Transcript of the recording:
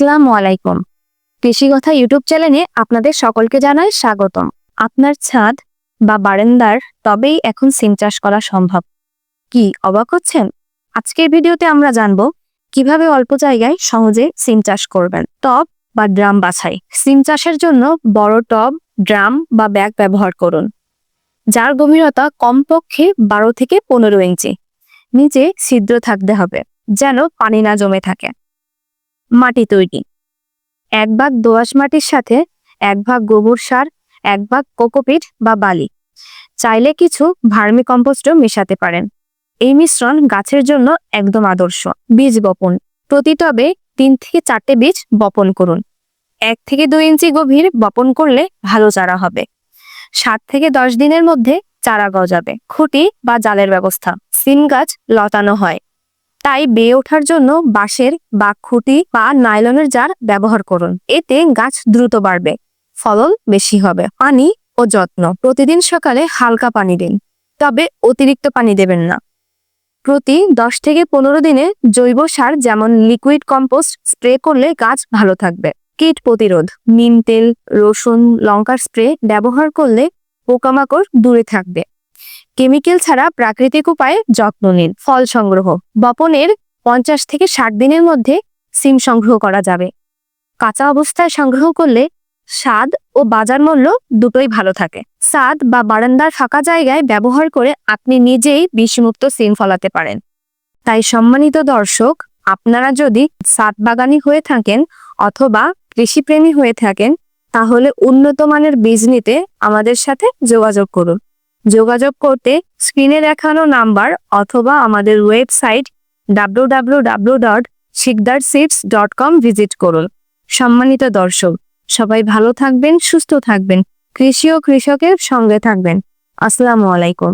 আসসালামু আলাইকুম। কৃষি কথা ইউটিউব চ্যানেলে আপনাদের সকলকে জানাই স্বাগতম। আপনার ছাদ বা বারান্দার তবেই এখন সিম চাষ করা সম্ভব। কি, অবাক হচ্ছেন? আজকের ভিডিওতে আমরা জানব কীভাবে অল্প জায়গায় সহজে সিম চাষ করবেন। টব বা ড্রাম বাছাই। সিম চাষের জন্য বড় টব, ড্রাম বা ব্যাগ ব্যবহার করুন। যার গভীরতা কমপক্ষে বারো থেকে পনেরো ইঞ্চি। নিচে ছিদ্র থাকতে হবে, যেন পানি না জমে থাকে। মাটি তৈরি। এক ভাগ দোআঁশ মাটির সাথে এক ভাগ গোবর সার, এক ভাগ কোকোপিট বা বালি। চাইলে কিছু ভার্মি কম্পোস্টও মেশাতে পারেন। এই মিশ্রণ গাছের জন্য একদম আদর্শ। বীজ বপন। প্রতি টবে তিন থেকে চারটে বীজ বপন করুন। এক থেকে দুই ইঞ্চি গভীর বপন করলে ভালো চারা হবে। সাত থেকে দশ দিনের মধ্যে চারা গজাবে। খুঁটি বা জালের ব্যবস্থা। সিম গাছ লতানো হয়। তাই বেয়ে ওঠার জন্য বাঁশের বা খুঁটি বা নাইলনের জার ব্যবহার করুন। এতে গাছ দ্রুত বাড়বে, ফলন বেশি হবে। পানি ও যত্ন। প্রতিদিন সকালে হালকা পানি দিন, তবে অতিরিক্ত পানি দেবেন না। প্রতি দশ থেকে পনেরো দিনে জৈব সার যেমন লিকুইড কম্পোস্ট স্প্রে করলে গাছ ভালো থাকবে। কীট প্রতিরোধ। নিম তেল, রসুন, লঙ্কার স্প্রে ব্যবহার করলে পোকামাকড় দূরে থাকবে। কেমিক্যাল ছাড়া প্রাকৃতিক উপায়ে যত্ন নিন। ফল সংগ্রহ। বপনের পঞ্চাশ থেকে ষাট দিনের মধ্যে সিম সংগ্রহ করা যাবে। কাঁচা অবস্থায় সংগ্রহ করলে স্বাদ ও বাজার মূল্য দুটোই ভালো থাকে। স্বাদ বা বারান্দার ফাঁকা জায়গায় ব্যবহার করে আপনি নিজেই বিষমুক্ত সিম ফলাতে পারেন। তাই সম্মানিত দর্শক, আপনারা যদি সাত বাগানি হয়ে থাকেন অথবা কৃষিপ্রেমী হয়ে থাকেন, তাহলে উন্নত মানের বীজ নিতে আমাদের সাথে যোগাযোগ করুন। যোগাযোগ করতে স্ক্রিনে দেখানো নাম্বার অথবা আমাদের website W dot dot com visit করুন। সম্মানিত দর্শক, সবাই ভালো থাকবেন, সুস্থ থাকবেন, কৃষি ও কৃষকের সঙ্গে থাকবেন। আসসালামু আলাইকুম।